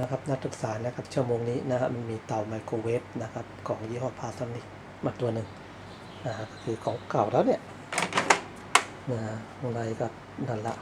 นะครับนักศึกษานะครับชั่วโมงนี้นะครับมันมีเตาไมโครเวฟนะครับของยี่ห้อพาซานิกมาตัวหนึ่งนะฮะก็คือของเก่าแล้วเนี่ยนะฮะข้างในก็นั่นละ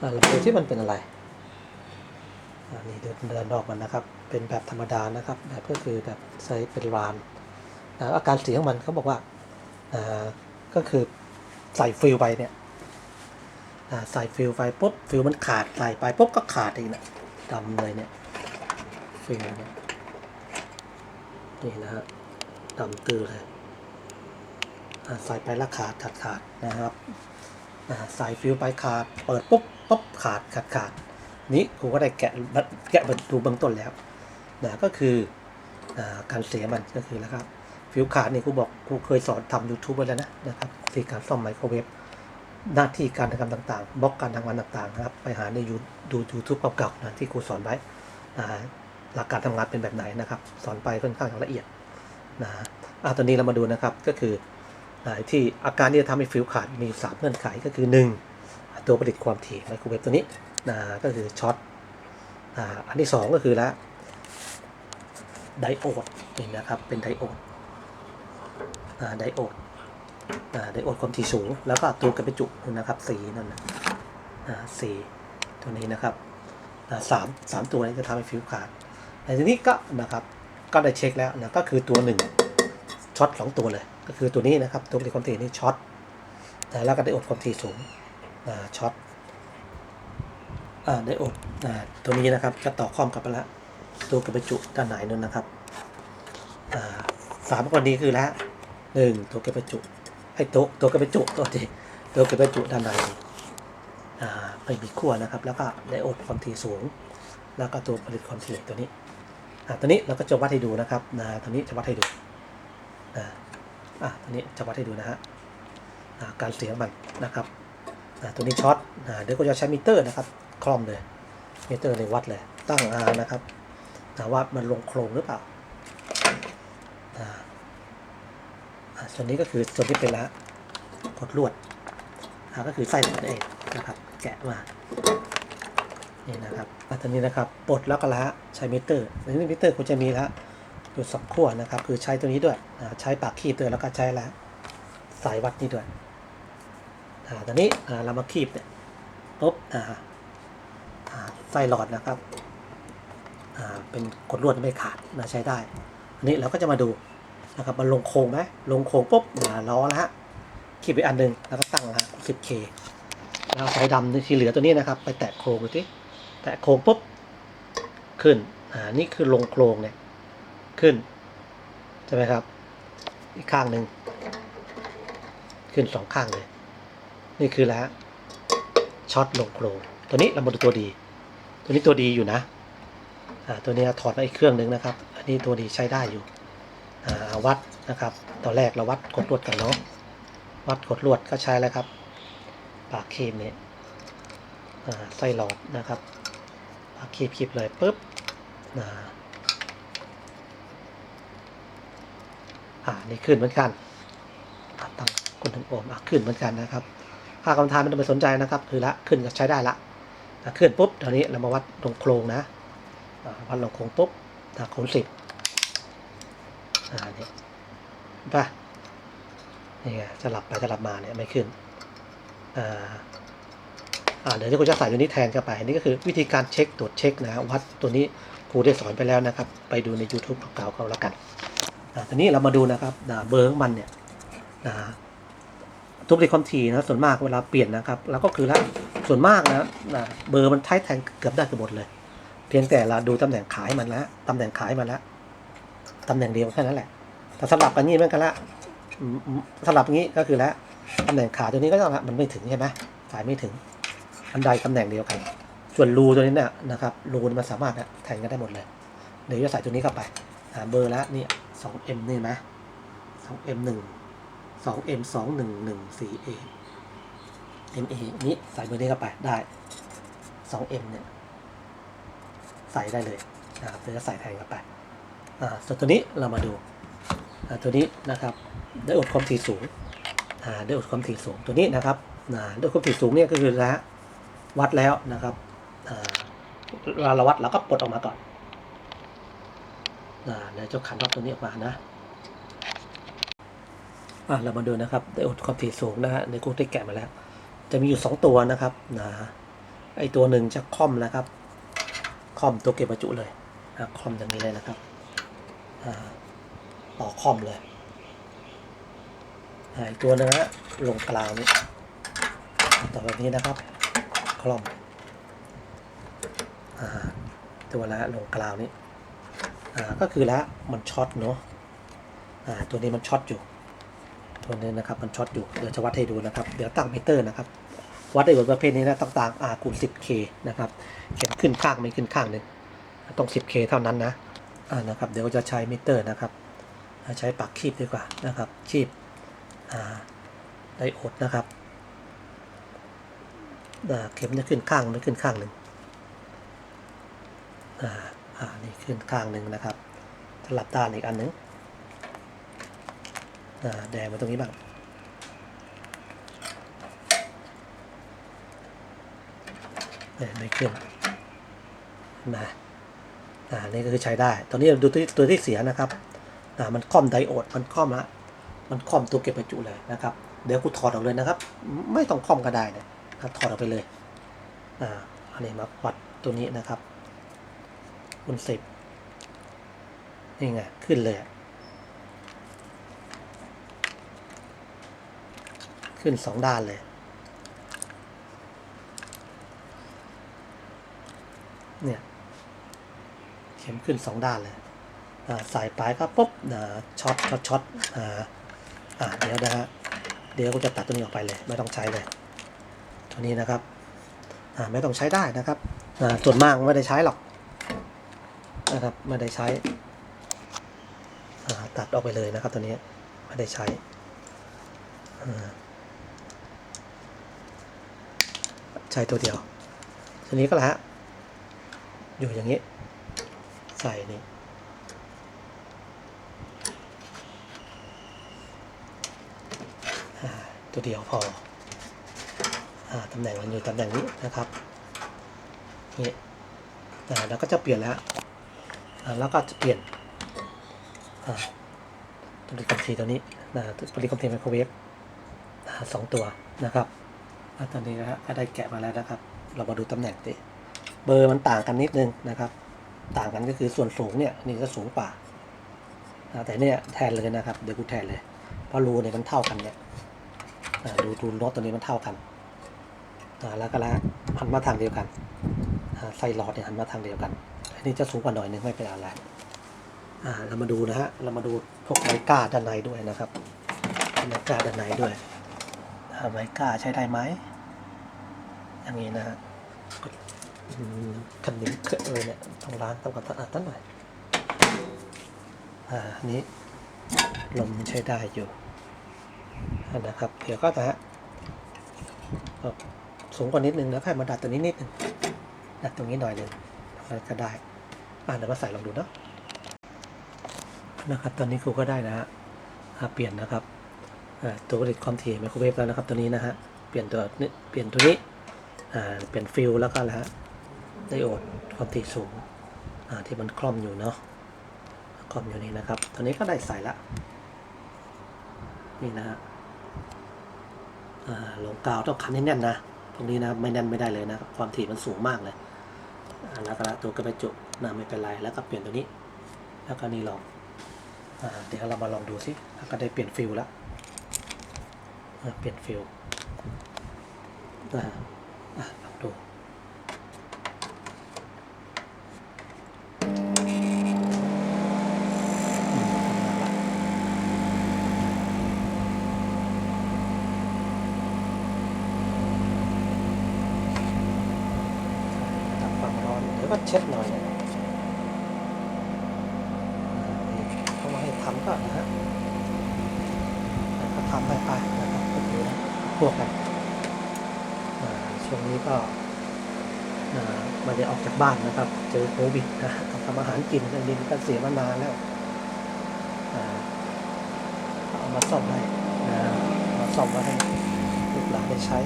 อะเราดูที่มันเป็นอะไรอันนี้เดินเดินออกมันนะครับ เป็นแบบธรรมดานะครับแบบก็คือแบบใช้เป็นรานนะอาการเสียของมันเขาบอกว่าอ่าก็คือใส่ฟิลไปเนี่ยอ่าใส่ฟิลไปปุ๊บฟิลมันขาดใส่ไปปุ๊บก็ขาดอีกนะ ดำเลยเนี่ยฟิลเนี่ยนี่นะฮะดำตื้อเลยอ่าใส่ไปแล้วขาดขาดขาดนะครับอ่าใส่ฟิลไปขาด เปิดปุ๊บปุ๊บขาดขาดขาดนี่ครูก็ได้แกะแกะบรรดูเบื้องต้นแล้วนะก็คืออการเสียมันก็คือแล้วครับ ฟิวขาดนี่ครูบอกครูเคยสอนทำ YouTube ไว้แล้วนะนะครับที่การซ่อมไมโครเวฟ หน้าที่การทำงานต่างๆ บล็อกการทำงานต่างๆนะครับ ไปหาในยูดูยูทูบเก่าๆนะที่ครูสอนไว้นะหลักการทำงานเป็นแบบไหนนะครับ สอนไปค่อนข้างละเอียดนะฮะอะตอนนี้เรามาดูนะครับก็คืออ่าที่อาการที่จะทำให้ฟิวขาดมีสามเงื่อนไขก็คือ 1 ตัวผลิตความถี่ไมโครเวฟตัวนี้นะก็คือช็อตอ่าอันที่ 2 ก็คือแล้วไดโอดนี่นะครับเป็นไดโอดไดโอด ไดโอดความถี่สูง แล้วก็ตัวกระจุจุนะครับสีนั่นนะสีตัวนี้นะครับสามสามตัวนี้จะทำให้ฟิวขาดแต่ทีนี้ก็นะครับก็ได้เช็คแล้วนะก็คือตัวหนึ่งช็อตสองตัวเลย ก็คือตัวนี้นะครับตัวผลิความถี่นี่ช็อตนะแล้วก็ไดโอดความถี่สูงช็อตไดโอดตัวนี้นะครับจะต่อคอมกับไปล้วตัวกระจุด้านไหนนั่นนะครับสามกรณีคือแล้วหนึ่งตัวกระจุ ไอ้โตัวตัวกระเปจุตัวที่ตัวกระเปจุด้านในอ่าไม่มีขั้วนะครับ แล้วก็ไดโอดความถี่สูง แล้วก็ตัวผลิตความถี่ตัวนี้อ่าตัวนี้เราก็จะวัดให้ดูนะครับนะตัวนี้จะวัดให้ดูอ่าอ่าตัวนี้จะวัดให้ดูนะฮะอ่าการเสียงมันนะครับอ่าตัวนี้ช็อตอ่าเดี๋ยวก็จะใช้มิเตอร์นะครับ คล่อมเลยมิเตอร์ในวัดเลย ตั้งอานะครับอ่าว่ามันลงโครงหรือเปล่าอ่า ส่วนนี้ก็คือส่วนที่เป็นละกดลวดอ่าก็คือไส้นั่นเองนะครับ แกะมานี่นะครับอ่าตอนนี้นะครับปลดแล้วก็ละใช้มิเตอร์ในนี้มิเตอร์คุณจะมีละอยู่สองขั้วนะครับ คือใช้ตัวนี้ด้วยอ่าใช้ปากคีบด้วยแล้วก็ใช้ละสายวัดนี่ด้วยอ่าตอนนี้อ่าเรามาคีบเนี่ยปุ๊บอ่าอ่าไส้หลอดนะครับอ่าเป็นกดลวดไม่ขาดนะใช้ได้อันนี้เราก็จะมาดู นะครับมันลงโค้งไหมลงโค้งปุ๊บมาล้อแล้วฮะขีดไปอันหนึ่งแล้วก็ตั้งนะฮะ 10K แล้วสายดำที่เหลือตัวนี้นะครับ ไปแตะโครงดูสิแตะโครงปุ๊บ ขึ้น อ่า นี่คือลงโครงเนี่ย ขึ้น ใช่ไหมครับ อีกข้างหนึ่ง ขึ้นสองข้างเลย นี่คือแล้วช็อตลงโครง ตัวนี้เรามาดูตัวดี ตัวนี้ตัวดีอยู่นะ อ่า ตัวนี้ถอดมาอีกเครื่องหนึ่งนะครับ อันนี้ตัวดีใช้ได้อยู่ วัดนะครับ ตอนแรกเราวัดกดลวดกันเนาะวัดกดลวดก็ใช้แล้วครับ ปากคีบเนี่ยอ่าไส้หลอดนะครับปากคีบคีบเลยปุ๊บอ่าอ่านี่ขึ้นเหมือนกันตั้งคุณถึงโอมอะขึ้นเหมือนกันนะครับ ค่ากำทานไม่ต้องไปสนใจนะครับ คือละขึ้นก็ใช้ได้ละขึ้นปุ๊บตอนนี้เรามาวัดลงโครงนะวัดลงโครงปุ๊บโครงสิบ อ่านี่ป่ะนี่ไงสลับไปสลับมาเนี่ยไม่ขึ้นอ่าอ่าเดี๋ยวที่กูจะใส่ตัวนี้แทนเข้าไปนนี้ก็คือวิธีการเช็คตรวจเช็คนะวัดตัวนี้ครูได้สอนไปแล้วนะครับ ไปดูใน YouTube เก่าเขาแล้วกันอ่าตอนนี้เรามาดูนะครับนะเบอร์ของมันเนี่ยนะทุกทีความถี่นะส่วนมากเวลาเปลี่ยนนะครับ แล้วก็คือละส่วนมากนะนะเบอร์มันใช้แทนเกือบได้เกือบหมดเลย เพียงแต่เราดูตำแหน่งขายมันแล้วตำแหน่งขายมันแล้ว ตำแหน่งเดียวแค่นั้นแหละ แต่สลับกันนี้มือนกันละสลับอย่างนี้ก็คือแล้วตำแหน่งขาตัวนี้ก็ต้องละมันไม่ถึงใช่ไหมสายไม่ถึงอันใดตำแหน่งเดียวกัน ส่วนรูตัวนี้เนี่ยนะครับรูมันสามารถแทนกันได้หมดเลย เดี๋ยวจะใส่ตัวนี้เข้าไปหาเบอร์แล้วนี่สองเอ็มนี่ไหมสองเอ็มหนึ่งสองเอ็มสองหนึ่งหนึ่งสี่เอเอ็มเอนี้ใส่เบอร์นี้เข้าไปได้สองเอ็มเนี่ยใส่ได้เลยนะครับเดี๋ยวจะใส่แทนเข้าไป่าส่วนตัวนี้เรามาดูตัวนี้นะครับได้อดความถี่สูงได้อดความถี่สูงตัวนี้นะครับได้อดความถี่สูงเนี่ยก็คือแล้ววัดแล้วนะครับอ่าเวลาเราวัดเราก็ปลดออกมาก่อนอ่าเดี๋ยวจะขันน็อตตัวนี้ออกมานะเรามาดูนะครับไดโอดความถี่สูงนะฮะในกูได้แกะมาแล้ว จะมีอยู่สองตัวนะครับนะไอตัวหนึ่งจะคอมนะครับคอมตัวเก็บบรรจุเลยนะคอมอย่างนี้เลยนะครับ ต่อคอมเลยอ่าอีกตัวนึงฮะลงกลางนี้ต่อแบบนี้นะครับคอมอ่าตัวละลงกลางนี้ก็คือละมันช็อตเนาะตัวนี้มันช็อตอยู่ ตัวนี้นะครับมันช็อตอยู่ เดี๋ยวจะวัดให้ดูนะครับ เดี๋ยวตั้งมิเตอร์นะครับ วัดได้บนประเภทนี้นะต่างๆ R คูณ 10K นะครับ เขียนขึ้นข้างไม่ขึ้นข้างหนึ่งต้อง 10K เท่านั้นนะ อ่านะครับ เดี๋ยวจะใช้มิเตอร์นะครับ ใช้ปากคีบดีกว่านะครับ คีบอ่าไดโอดนะครับเข็มจะขึ้นข้างไม่ขึ้นข้างหนึ่งอ่าอ่านี่ขึ้นข้างหนึ่งนะครับสลับด้านอีกอันหนึ่งอ่าแดงมาตรงนี้บ้างไม่ขึ้นนะ อ่านี่ก็คือใช้ได้ตอนนี้ดูตัวตัวที่เสียนะครับอ่ามันค่อมไดโอด มันค่อมละมันค่อมตัวเก็บบรรจุเลยนะครับ เดี๋ยวกูถอดออกเลยนะครับ ไม่ต้องค่อมก็ได้นะถอดออกไปเลยอ่าอันนี้มาวัดตัวนี้นะครับคูณสิบนี่ไงขึ้นเลย ขึ้นสองด้านเลยเนี่ย เข็มขึ้นสองด้านเลยสายปลายก็ปุ๊บช็อตช็อตช็อตอ่าเดี๋ยวนะฮะเดี๋ยวกูจะตัดตัวนี้ออกไปเลย ไม่ต้องใช้เลยตัวนี้นะครับไม่ต้องใช้ได้นะครับส่วนมากไม่ได้ใช้หรอกนะครับไม่ได้ใช้ตัดออกไปเลยนะครับตัวนี้ไม่ได้ใช้ใช้ตัวเดียวตัวนี้ก็แล้วอยู่อย่างนี้ ใส่นี่ตัวเดียวพออตำแหน่งมันอยู่ตำแหน่งนี้นะครับนี่แล้วก็จะเปลี่ยนแล้วแล้วก็จะเปลี่ยนตัวนี้คอมพีตัวนี้นะตัวนี้คอมพีไมโครเวฟสองตัวนะครับอตอนนี้นะฮะก็ได้แกะมาแล้วนะครับ เรามาดูตำแหน่งดิเบอร์มันต่างกันนิดนึงนะครับ ต่างกันก็คือส่วนสูงเนี่ยนี่จะสูงกว่าแต่เนี่ยแทนเลยนะครับเดี๋ยวกูแทนเลยเพราะรูเนี่ยมันเท่ากันเนี่ยดูดูน็อตตัวนี้มันเท่ากันแล้วก็ล้วหันมาทางเดียวกันอ่าไฟหลอดเนี่ยหันมาทางเดียวกันอันนี้จะสูงกว่าหน่อยนึงไม่เป็นอะไรอ่าเรามาดูนะฮะเรามาดูพวกไมก้าด้านในด้วยนะครับไมก้าด้านในด้วยไมก้าใช้ได้ไหมอย่างนี้นะฮะ คันนิ้งเออเนี่ยต้องล้างต้องกับสะอาดตั้งหน่อย อ่านี้ลมใช้ได้อยู่นะครับ เดี๋ยวก็จะฮะสูงกว่านิดนึงแล้วให้มาดัดตัวนี้นิดนึงดัดตรงนี้หน่อยหนึงก็ได้ อ่าเดี๋ยวมาใส่ลองดูเนาะนะครับตอนนี้ครูก็ได้นะฮะอ่าเปลี่ยนนะครับอ่าตัวผลิตความถี่ไมโครเวฟแล้วนะครับตัวนี้นะฮะเปลี่ยนตัวเปลี่ยนตัวนี้อ่าเปลี่ยนฟิลแล้วก็แล้วฮะ ไดโอดความถี่สูงที่มันคล่อมอยู่เนาะคล่อมอยู่นี่นะครับ ตอนนี้ก็ได้ใส่ละนี่นะฮะลงกาวต้องคันให้แน่นนะตรงนี้นะไม่แน่นไม่ได้เลยนะความถี่มันสูงมากเลยแล้วก็ละตัวกระจุนะไม่เป็นไรแล้วก็เปลี่ยนตัวนี้ แล้วก็นี่ลองอเดี๋ยวเรามาลองดูสิแล้วก็ได้เปลี่ยนฟิลแล้วเปลี่ยนฟิลอ่าอ่าลองดู ดับความร้อน เดี๋ยวก็เช็ดหน่อยนะเขามาให้ทำก็นะฮะก็ทำไปไปนะครับก็ดูนะพวกกันช่วงนี้ก็อ่าไมาได้ออกจากบ้านนะครับ เจอโควิดนะทำอาหารกินดินก็เสียมานานแล้วเอามาซ่อมให้มาซ่อมมาให้ลูกหลานได้ใช้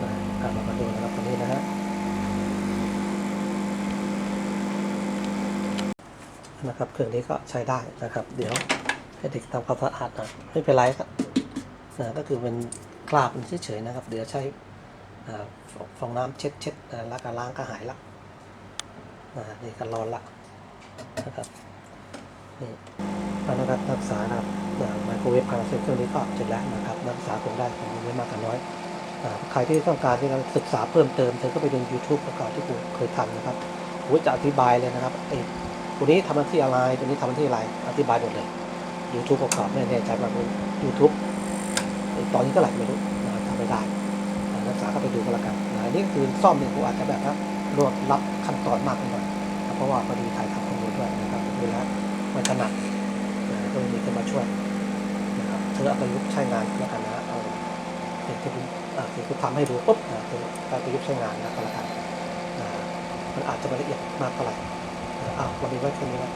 อ่าเรามาดูนะครับตรงนี้นะฮะ นะครับเครื่องนี้ก็ใช้ได้นะครับ เดี๋ยวให้เด็กทำความสะอาดหน่อยไม่เป็นไรครับนะก็คือเป็นคราบมันเฉยๆนะครับ เดี๋ยวใช้ฟองน้ำเช็ดเช็ดๆแล้วก็ล้างก็หายละนะนี่ก็ร้อนละนะครับนี่แล้วนะครับนักศึกษานะครับไมโครเวฟคาราเซลเครื่องนี้ก็เสร็จแล้วนะครับนักศึกษาคงได้ผมไม่มากกันน้อยใครที่ต้องการที่จะศึกษาเพิ่มเติมเธอก็ไปดู YouTube ประกอบที่ผมเคยทำนะครับผมจะอธิบายเลยนะครับไอ้ ตัวนี้ทำหน้าที่อะไร ตัวนี้ทำหน้าที่อะไร อธิบายหมดเลย YouTube ประกอบไม่แน่ใจว่าเป็น YouTube ตอนนี้ก็ไหร่ไม่รู้นะครับทำไม่ได้นักศึกษาก็ไปดูก็แล้วกันนะอันนี่คือซ่อมเนี่ยกูอาจจะแบบว่ารวดรับขั้นตอนมากไปหน่อยเพราะว่าพอดีถ่ายทำข้อมูลด้วยนะครับดูแลวไม่ถนัดก็มีคนมาช่วยนะครับเธอเอาไปยุกใช้งานแล้วกันนะเอาเป็นที่คุณอ่าคือคุณทำให้ดูปุ๊บนะเธอเอาไปยุกใช้งานนะก็แล้วกันนะมันอาจจะไม่ละเอียดมากเท่าไหร่ อะวันนี้ก็แค่นี้นะ